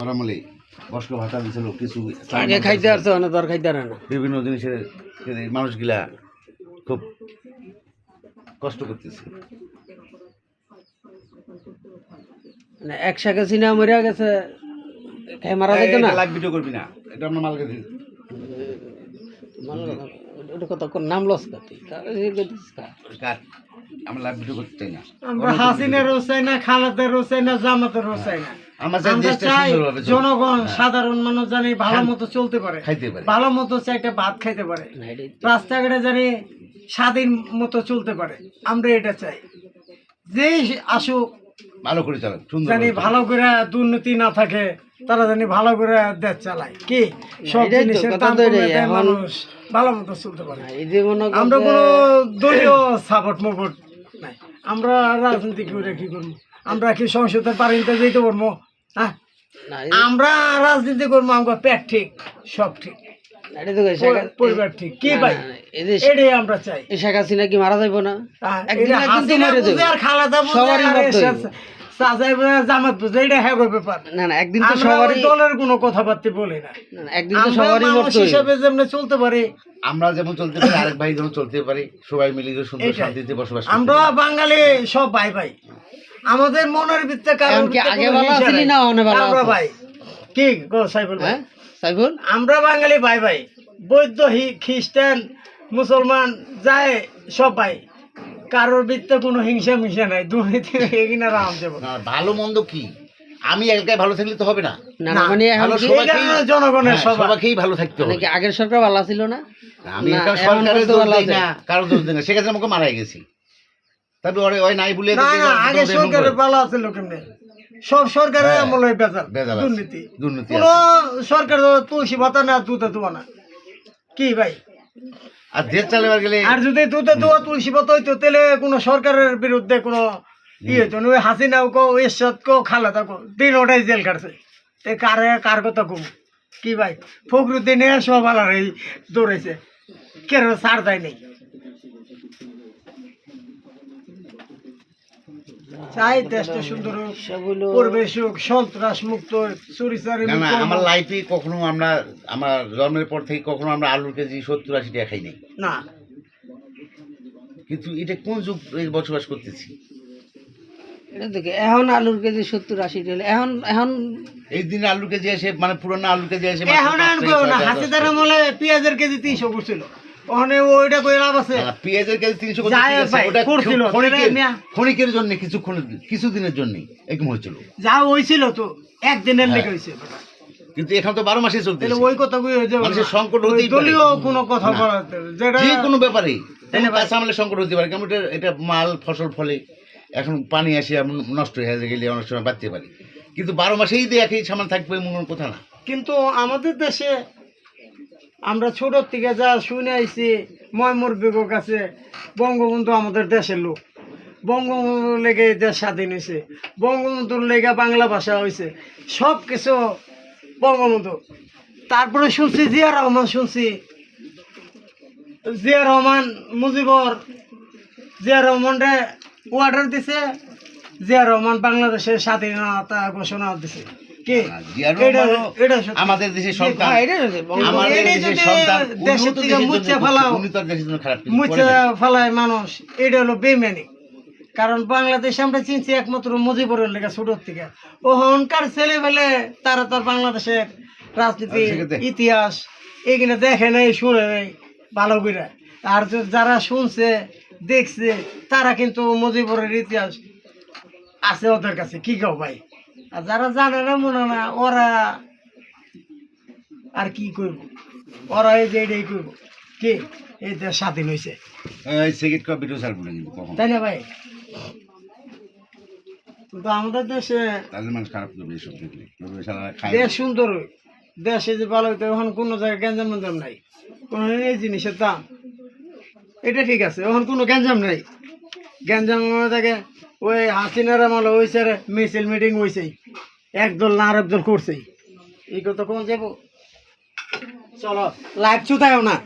ওরামলে Bosque ভাতা দিছিল কিছু আগে খাইতে আসছে অনেক দর খাইতে আর না। বিভিন্ন জিনিসের মানুষগুলা খুব কষ্ট করতেছে। মানে এক শাখা সিনা মরিয়া গেছে খাই মারা যাইতো না? লাইভ ভিডিও করবি না এটা আমরা মালকে দিই। ওটা কত নাম লস কাটি কাট আমরা লাইভ ভিডিও করতে চাই না। আমরা হাসিনারও চাই না খালেদারও চাই না জামাতেরও চাই না। জনগণ সাধারণ মানুষ জানি ভালো মতো চলতে পারে। ভালো মতো চাইতে ভাত খাইতে পারে। রাস্তাঘাটে জানি স্বাধীন মতো চলতে পারে। আমরা এটা চাই। যেই আসুক ভালো করে চালান জানি ভালো করে দুর্নীতি না থাকে তারা জানি ভালো করে দেশ চালায়। কি? সব জিনিসের দাম মানুষ ভালো মতো চলতে পারে। যে আমরা যে- কোনো দলীয় সাপোর্ট মোপোর্ট নাই। আমরা রাজনীতি করে কি করব? আমরা কি সংসদের পারিতে যেতে পারব? হ্যাঁ আমরা রাজনীতি করব আমার পেট ঠিক সব ঠিক। এটা তো কই, শাখা- পরিবার ঠিক। কি ভাই না, না, এই যে এটাই আমরা চাই। কি মারা যাইব না? সবারই জামাত বুঝে এটা হ্যাঁ ব্যাপার। না না একদিন তো সবারই দলের কোনো কথাবার্তা বলি না। একদিন তো সবারই মানুষ হিসাবে যেমন চলতে পারি। আমরা যেমন চলতে পারি আরেক ভাই যেমন চলতে পারি সবাই মিলে সুন্দর। শান্তিতে বসবাস আমরা বাঙালি সব ভাই ভাই আমাদের মনের ভিতরে কারোর এমনকি ভিতরে আগে ভালো হিংসা আছিলি না অনে ভালো আমরা ভাই। কি? গো সাইফুল ভাই। হ্যাঁ? সাইফুল? আমরা বাঙালি ভাই ভাই। বৌদ্ধ হি- খ্রিস্টান মুসলমান যায় সব ভাই। কারোর ভিতরে কোনো হিংসা মিংসা নাই। দুর্নীতি এগিনা রাম দেব। না, ভালো মন্দ কি? আমি এলাকায় ভালো থাকলে তো হবে না। না না মানে এখন সবাই- জনগণের হ্যাঁ, সবাইকেই ভালো থাকতে মানে হবে। কি আগের সরকার ভালো ছিল না? আমি না, এটা সরকারের দোষ ভালো দিই না কারও দোষ দিই না। সেক্ষেত্রে আমাকে মারা গেছি। তারপরে ওরে ওই নাই বলে না না আগে সরকারের কেমনে? সব সরকারের হ্যাঁ, আমলে বেজাল দুর্নীতি। দুর্নীতি কোনো সরকার তুলসী পাতা না দেওয়া না। কি ভাই? আর দেশ চালাবার গেলে আর যদি দুধে দেওয়া তুলসী পাতা হইতো তাহলে কোনো সরকারের বিরুদ্ধে কোনো ইয়ে হইতো ওই হাসিনাও কো এরশাদ কো খালেদা কো দিন ওটাই জেল কাটছে তে কারে কার কথা কম? কি ভাই? ফখরুদ্দিন সব আলার এই দৌড়েছে কেন সার দেয় নেই। চাই দেশটা সুন্দর হোক সেগুলো পরিবেশ হোক সন্ত্রাস মুক্ত না আমার লাইফে কখনো আমরা আমার জন্মের পর থেকে কখনো আমরা আলুর কেজি সত্তর আশি টাকা খাই নাই। না। কিন্তু এটা কোন যুগ বসবাস করতেছি? এটা দেখে এখন আলুর কেজি সত্তর আশি টাকা এখন এখন এই দিনে আলুর কেজি এসে মানে পুরোনো আলুর কেজি এসে এখন আর কেউ না হাসিদার আমলে পেঁয়াজের কেজি তিনশো করছিল ওখানে ওইটা কই লাভ আছে। পেঁয়াজের কেজি তিনশো যায় ভাই, করছিল, ক্ষণিকের মিয়া। ক্ষণিকের জন্য কিছুক্ষণ কিছুদিনের জন্য হয়েছিল। যা হয়েছিল তো একদিনের লেগে হয়েছে কিন্তু এখন তো বারো মাসে চলতেছে। ওই কথা মানুষের সংকট হতেই দলীয় কোনো কথা বলা যে কোনো ব্যাপারে। সংকট হতে পারে কেমন এটা- এটা মাল ফসল ফলে এখন পানি আসে এমন নষ্ট হয়ে গেলে অনেক সময় বাঁচতে পারে। কিন্তু বারো মাসেই দিয়ে একই সামান থাকবে এমন কথা না। কিন্তু আমাদের দেশে আমরা ছোট থেকে যা শুনে আইছি, ময়মুর বেগর কাছে, বঙ্গবন্ধু আমাদের দেশের লোক। বঙ্গবন্ধুর লেগে দেশ স্বাধীন হয়েছে। বঙ্গবন্ধুর লেগে বাংলা ভাষা হয়েছে। সব কিছু বঙ্গবন্ধু। তারপরে শুনছি জিয়া রহমান, শুনছি। জিয়া রহমান মুজিবর, জিয়া রহমানরে অর্ডার দিছে। জিয়া রহমান বাংলাদেশের স্বাধীনতা ঘোষণা দিছে। কি। আমাদের দেশের সন্তান। আমাদের দেশের সন্তান দেশের থেকে ফেলাও। ফেলায় মানুষ এটা হলো বেমানি কারণ বাংলাদেশে আমরা চিনছি একমাত্র মুজিবুরের লেখা ছোটোর থেকে। ও হনকার ছেলে ফেলে তারা তার বাংলাদেশের রাজনীতি ইতিহাস এগুলো দেখে নাই শুনে নাই ভালো করে। আর যারা শুনছে দেখছে তারা কিন্তু মুজিবুরের ইতিহাস আছে ওদের কাছে। কি কেউ ভাই? আর যারা জানে না মনে না ওরা আর কি করব? ওরা এই যে এটাই করব। কি? এই দেশ স্বাধীন হয়েছে সিগারেট খাওয়া ভিডিও ছাড়বো না কিন্তু তাই না ভাই? কিন্তু আমাদের দেশে তাহলে মানুষ খারাপ করবে এসব দেখলে। করবে সারা খায়। দেশ সুন্দর দেশে যে ভালো হইতো এখন কোনো জায়গায় গ্যাঞ্জাম ম্যাঞ্জাম নাই। কোনো এই জিনিসের দাম। এটা ঠিক আছে এখন কোনো গ্যাঞ্জাম নাই। গ্যাঞ্জাম থাকে ওই হাসিনার আমল হয়েছে মিছিল মিটিং হয়েছে একদল না আর একদল করছে এই কথা কোন যাব চলো লাইভ চুতায়ও না।